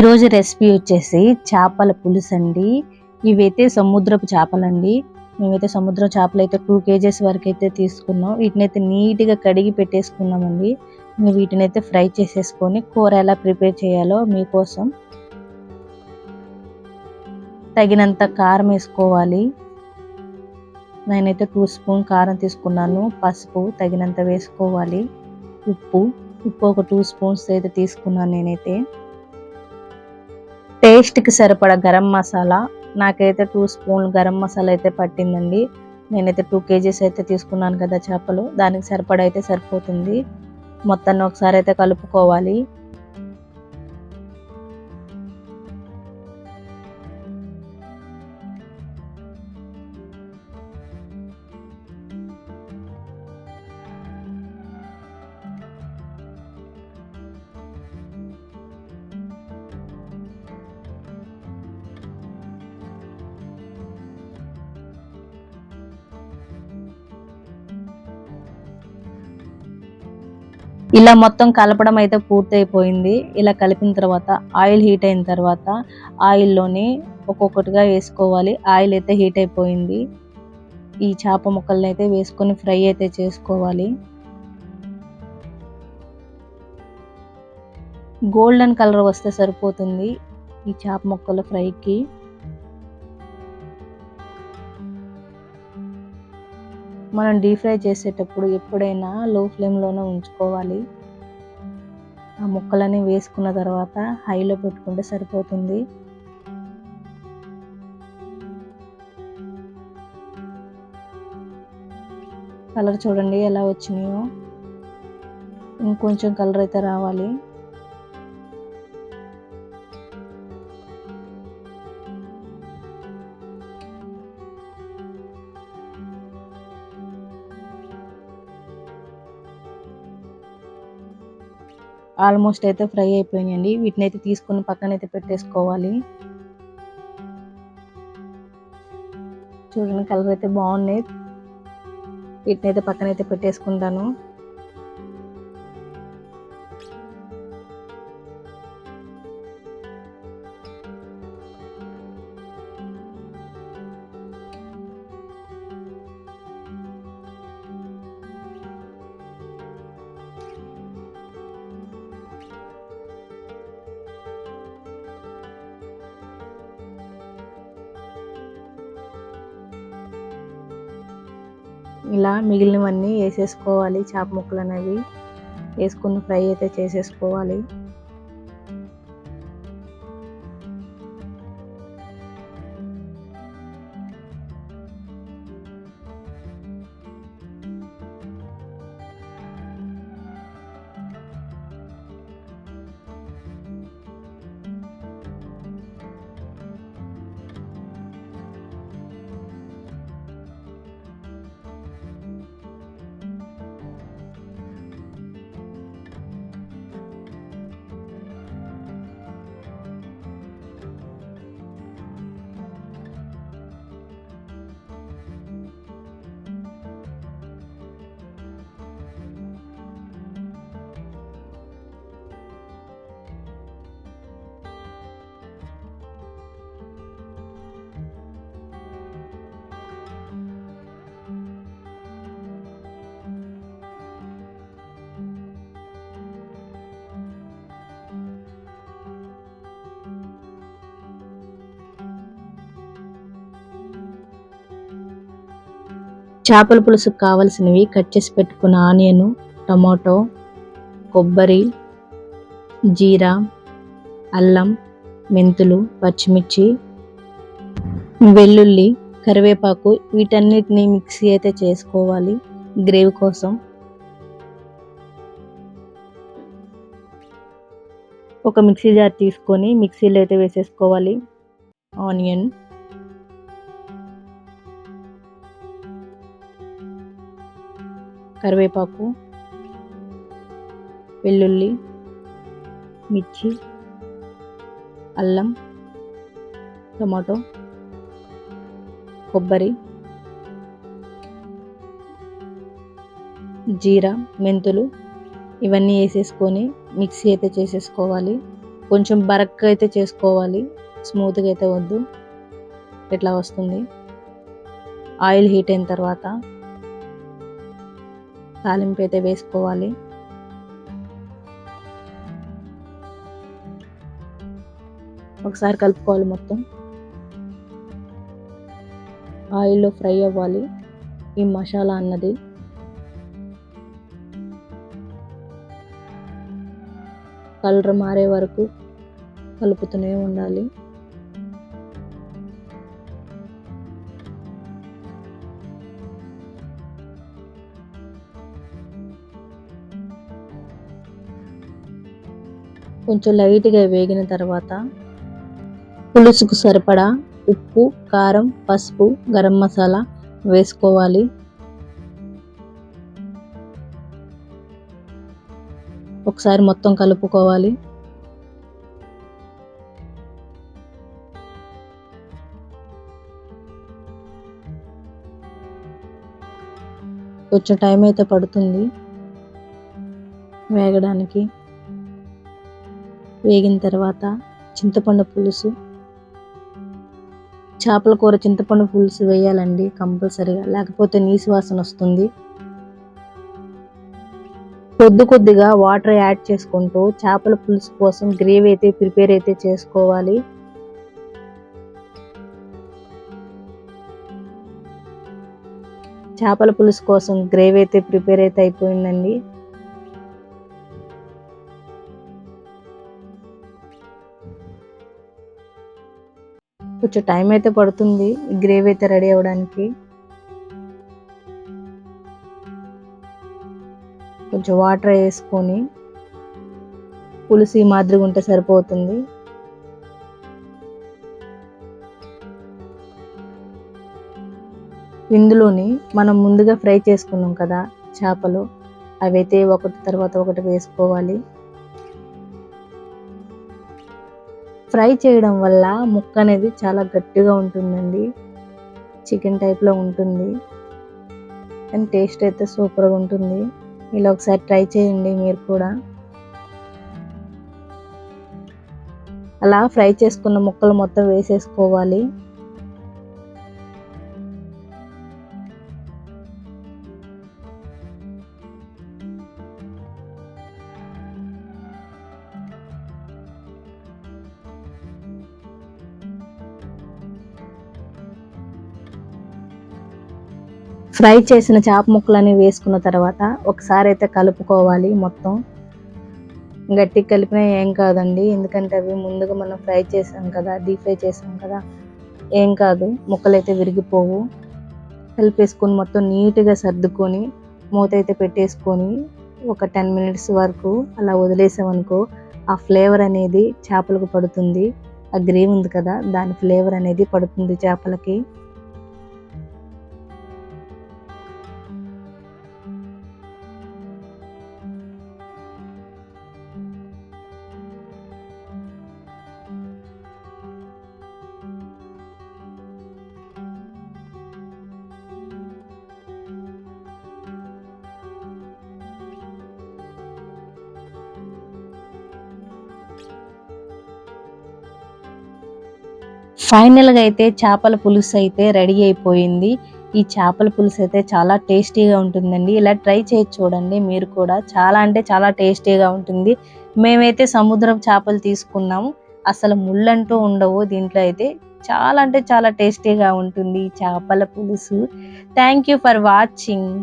ఈరోజు రెసిపీ వచ్చేసి చేపల పులుసు అండి. ఇవైతే సముద్రపు చేపలండి. మేమైతే సముద్ర చేపలు అయితే టూ కేజెస్ వరకు అయితే తీసుకున్నాం. వీటిని అయితే నీట్గా కడిగి పెట్టేసుకున్నామండి. వీటిని అయితే ఫ్రై చేసేసుకొని కూర ఎలా ప్రిపేర్ చేయాలో మీకోసం తగినంత కారం వేసుకోవాలి. నేనైతే టూ స్పూన్ కారం తీసుకున్నాను. పసుపు తగినంత వేసుకోవాలి. ఉప్పు ఉప్పు ఒక టూ స్పూన్స్ అయితే తీసుకున్నాను నేనైతే. టేస్ట్కి సరిపడా గరం మసాలా. నాకైతే టూ స్పూన్ గరం మసాలా అయితే పట్టిందండి. నేనైతే టూ కేజీస్ అయితే తీసుకున్నాను కదా చేపలు. దానికి సరిపడ అయితే సరిపోతుంది. మొత్తాన్ని ఒకసారి అయితే కలుపుకోవాలి. ఇలా మొత్తం కలపడం అయితే పూర్తయిపోయింది. ఇలా కలిపిన తర్వాత ఆయిల్ హీట్ అయిన తర్వాత ఆయిల్లోని ఒక్కొక్కటిగా వేసుకోవాలి. ఆయిల్ అయితే హీట్ అయిపోయింది. ఈ చేప ముక్కల్ని అయితే వేసుకొని ఫ్రై అయితే చేసుకోవాలి. గోల్డెన్ కలర్ వస్తే సరిపోతుంది ఈ చేప ముక్కల ఫ్రైకి. మనం డీప్ ఫ్రై చేసేటప్పుడు ఎప్పుడైనా లో ఫ్లేమ్లోనే ఉంచుకోవాలి. ఆ ముక్కలని వేసుకున్న తర్వాత హైలో పెట్టుకుంటే సరిపోతుంది. కలర్ చూడండి ఎలా వచ్చినాయో. ఇంకొంచెం కలర్ అయితే రావాలి. ఆల్మోస్ట్ అయితే ఫ్రై అయిపోయినాయండి. వీటిని అయితే తీసుకుని పక్కన అయితే పెట్టేసుకోవాలి. చూడండి కలర్ అయితే బాగున్నాయి. వీటిని అయితే పక్కన అయితే పెట్టేసుకుంటాను. ఇలా మిగిలినవన్నీ వేసేసుకోవాలి చేప ముక్కలు అనేవి వేసుకుని ఫ్రై అయితే చేసేసుకోవాలి. చేపల పులుసుకు కావలసినవి కట్ చేసి పెట్టుకున్న ఆనియన్ టమాటో కొబ్బరి జీరా అల్లం మెంతులు పచ్చిమిర్చి వెల్లుల్లి కరివేపాకు వీటన్నిటిని మిక్సీ అయితే చేసుకోవాలి గ్రేవీ కోసం. ఒక మిక్సీ జార్ తీసుకొని మిక్సీలో అయితే వేసేసుకోవాలి. ఆనియన్. కరివేపాకు వెల్లుల్లి మిర్చి అల్లం టమాటో కొబ్బరి జీరా మెంతులు ఇవన్నీ వేసేసుకొని మిక్సీ అయితే చేసేసుకోవాలి. కొంచెం బరక్గా అయితే చేసుకోవాలి. స్మూత్గా అయితే వద్దు. ఇట్లా వస్తుంది? ఆయిల్ హీట్ అయిన తర్వాత తాలింపు అయితే వేసుకోవాలి. ఒకసారి కలుపుకోవాలి మొత్తం. ఆయిల్లో ఫ్రై అవ్వాలి. ఈ మసాలా అన్నది. కలర్ మారే వరకు కలుపుతూనే ఉండాలి. కొంచెం లైట్గా వేగిన తర్వాత పులుసుకు సరిపడా ఉప్పు కారం పసుపు గరం మసాలా వేసుకోవాలి. ఒకసారి మొత్తం కలుపుకోవాలి. కొంచెం టైం అయితే పడుతుంది. వేగడానికి వేగిన తర్వాత చింతపండు పులుసు. చేపల కూర చింతపండు పులుసు వేయాలండి కంపల్సరీగా. లేకపోతే నీసు వాసన వస్తుంది. కొద్ది కొద్దిగా వాటర్ యాడ్ చేసుకుంటూ చేపల పులుసు కోసం గ్రేవీ అయితే ప్రిపేర్ అయితే చేసుకోవాలి. చేపల పులుసు కోసం గ్రేవీ అయితే ప్రిపేర్ అయితే అయిపోయిందండి. కొంచెం టైం అయితే పడుతుంది గ్రేవీ అయితే రెడీ అవ్వడానికి. కొంచెం వాటర్ వేసుకొని పులుసు ఈ మాదిరిగా ఉంటే సరిపోతుంది. ఇందులోని మనం ముందుగా ఫ్రై చేసుకున్నాం కదా చేపలు అవైతే ఒకటి తర్వాత ఒకటి వేసుకోవాలి. ఫ్రై చేయడం వల్ల ముక్క అనేది చాలా గట్టిగా ఉంటుందండి. చికెన్ టైప్లో ఉంటుంది. అండ్ టేస్ట్ అయితే సూపర్గా ఉంటుంది. ఇలా ఒకసారి ట్రై చేయండి మీరు కూడా. అలా ఫ్రై చేసుకున్న ముక్కలు మొత్తం వేసేసుకోవాలి. ఫ్రై చేసిన చేప ముక్కలని వేసుకున్న తర్వాత ఒకసారి అయితే కలుపుకోవాలి మొత్తం. గట్టి కలిపినా ఏం కాదండి. ఎందుకంటే అవి ముందుగా మనం ఫ్రై చేసాం కదా డీప్ ఫ్రై చేసాం కదా ఏం కాదు. ముక్కలు అయితే విరిగిపోవు. కలిపేసుకొని మొత్తం నీట్గా సర్దుకొని మూత అయితే పెట్టేసుకొని ఒక టెన్ మినిట్స్ వరకు అలా వదిలేసామనుకో ఆ ఫ్లేవర్ అనేది చేపలకు పడుతుంది. ఆ గ్రేవ్ ఉంది కదా దాని ఫ్లేవర్ అనేది పడుతుంది చేపలకి. ఫైనల్గా అయితే చేపల పులుసు అయితే రెడీ అయిపోయింది. ఈ చేపల పులుసు అయితే చాలా టేస్టీగా ఉంటుందండి. ఇలా ట్రై చేసి చూడండి మీరు కూడా. చాలా అంటే చాలా టేస్టీగా ఉంటుంది. మేమైతే సముద్రం చేపలు తీసుకున్నాము. అసలు ముళ్ళంటూ ఉండవు దీంట్లో అయితే. చాలా అంటే చాలా టేస్టీగా ఉంటుంది చేపల పులుసు. Thank you for watching.